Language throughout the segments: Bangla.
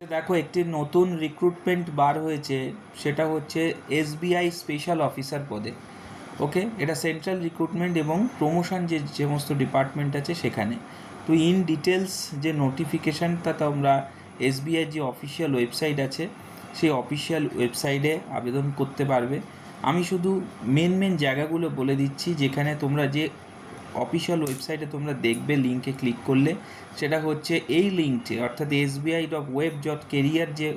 দেখো, একটি নতুন রিক্রুটমেন্ট বার হয়েছে, সেটা হচ্ছে এসবিআই স্পেশাল অফিসার পদে ওকে এটা সেন্ট্রাল রিক্রুটমেন্ট এবং প্রমোশন যে সমস্ত ডিপার্টমেন্ট আছে সেখানে। তো ইন ডিটেলস যে নোটিফিকেশানটা তোমরা এসবিআই যে অফিসিয়াল ওয়েবসাইট আছে, সেই অফিসিয়াল ওয়েবসাইটে আবেদন করতে পারবে। আমি শুধু মেন মেন জায়গাগুলো বলে দিচ্ছি, যেখানে তোমরা যে অফিসিয়াল ওয়েবসাইটে তোমরা দেখবে লিঙ্কে ক্লিক করলে সেটা হচ্ছে এই লিঙ্কটি অর্থাৎ SBI dot web dot career যে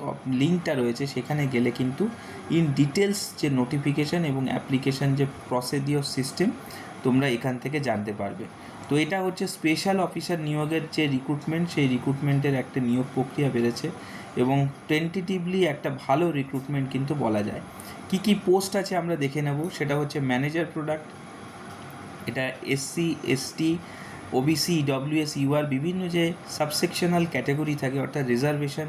লিঙ্কটা রয়েছে, সেখানে গেলে কিন্তু ইন ডিটেলস যে নোটিফিকেশান এবং অ্যাপ্লিকেশান যে প্রসিডিওর সিস্টেম তোমরা এখান থেকে জানতে পারবে। তো এটা হচ্ছে স্পেশাল অফিসার নিয়োগের যে রিক্রুটমেন্ট সেই রিক্রুটমেন্টের একটা নিয়োগ প্রক্রিয়া বেড়েছে এবং টেন্টেটিভলি একটা ভালো রিক্রুটমেন্ট কিন্তু বলা যায়। কি কি পোস্ট আছে আমরা দেখে নেব, সেটা হচ্ছে ম্যানেজার প্রোডাক্ট এটা SC ST OBC EWS UR বিভিন্ন যে সাবসেকশনাল ক্যাটাগরি থাকে, অর্থাৎ রিজার্ভেশন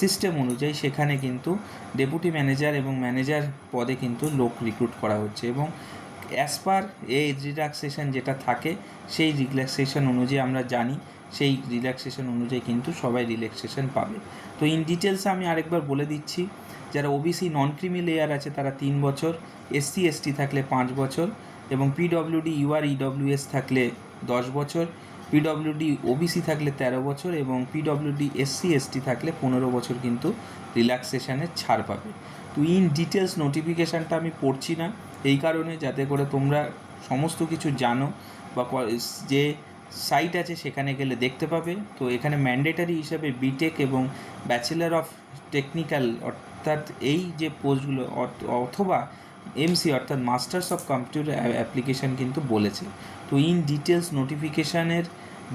সিস্টেম অনুযায়ী সেখানে কিন্তু ডেপুটি ম্যানেজার এবং ম্যানেজার পদে কিন্তু লোক রিক্রুট করা হচ্ছে এবং অ্যাজ পার এই রিল্যাক্সেশন যেটা থাকে, সেই রিল্যাক্সেশন অনুযায়ী আমরা জানি, সেই রিল্যাক্সেশন অনুযায়ী কিন্তু সবাই রিল্যাক্সেশন পাবে। তো ইন ডিটেলসে আমি আরেকবার বলে দিচ্ছি, যারা ওবিসি নন ক্রিমি লেয়ার আছে, তারা তিন বছর এসসি এসটি থাকলে পাঁচ বছর এবং পিডব্লিউডি ইউআর ইডব্লিউএস থাকলে দশ বছর পিডব্লিউডি ওবিসি থাকলে তেরো বছর এবং পিডব্লিউডি এসসি এসটি থাকলে পনেরো বছর কিন্তু রিল্যাক্সেশনের ছাড় পাবে। তো ইন ডিটেলস নোটিফিকেশানটা আমি পড়ছি না। এই কারণে যাতে করে তোমরা সমস্ত কিছু জানো বা যে সাইট আছে সেখানে গেলে দেখতে পাবে। তো এখানে ম্যান্ডেটারি হিসাবে বিটেক এবং ব্যাচেলার অফ টেকনিক্যাল অর্থাৎ এই যে পোস্টগুলো অথ- অথবা এমসি অর্থাৎ মাস্টার্স অফ কম্পিউটার অ্যাপ্লিকেশান কিন্তু বলেছে। তো ইন ডিটেলস নোটিফিকেশানের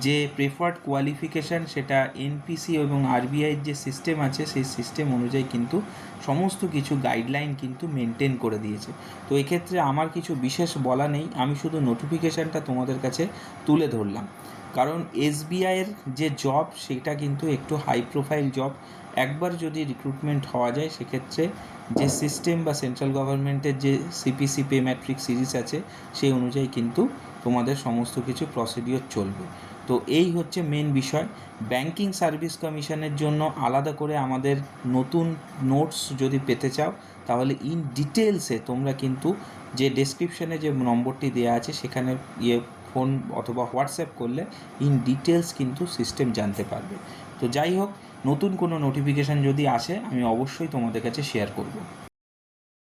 যে প্রেফার্ড কোয়ালিফিকেশান সেটা এনপিসি এবং আরবিআইয়ের যে সিস্টেম আছে, সেই সিস্টেম অনুযায়ী কিন্তু সমস্ত কিছু গাইডলাইন কিন্তু মেনটেন করে দিয়েছে। তো এক্ষেত্রে আমার কিছু বিশেষ বলা নেই, আমি শুধু নোটিফিকেশানটা তোমাদের কাছে তুলে ধরলাম। কারণ এসবিআইয়ের যে জব সেটা কিন্তু একটু হাই প্রোফাইল জব একবার যদি রিক্রুটমেন্ট হওয়া যায়, সেক্ষেত্রে যে সিস্টেম বা সেন্ট্রাল গভর্নমেন্টের যে সিপিসি পে ম্যাট্রিক সিরিজ আছে, সেই অনুযায়ী কিন্তু তোমাদের সমস্ত কিছু প্রসিডিওর চলবে। তো এই হচ্ছে মেন বিষয়। ব্যাংকিং সার্ভিস কমিশনের জন্য আলাদা করে আমাদের নতুন নোটস যদি পেতে চাও, তাহলে ইন ডিটেলসে তোমরা কিন্তু যে ডেসক্রিপশনে যে নম্বরটি দেওয়া আছে, সেখানে ইয়ে ফোন অথবা হোয়াটসঅ্যাপ করলে ইন ডিটেলস কিন্তু সিস্টেম জানতে পারবে। তো যাই হোক, নতুন কোনো নোটিফিকেশান যদি আসে, আমি অবশ্যই তোমাদের কাছে শেয়ার করব।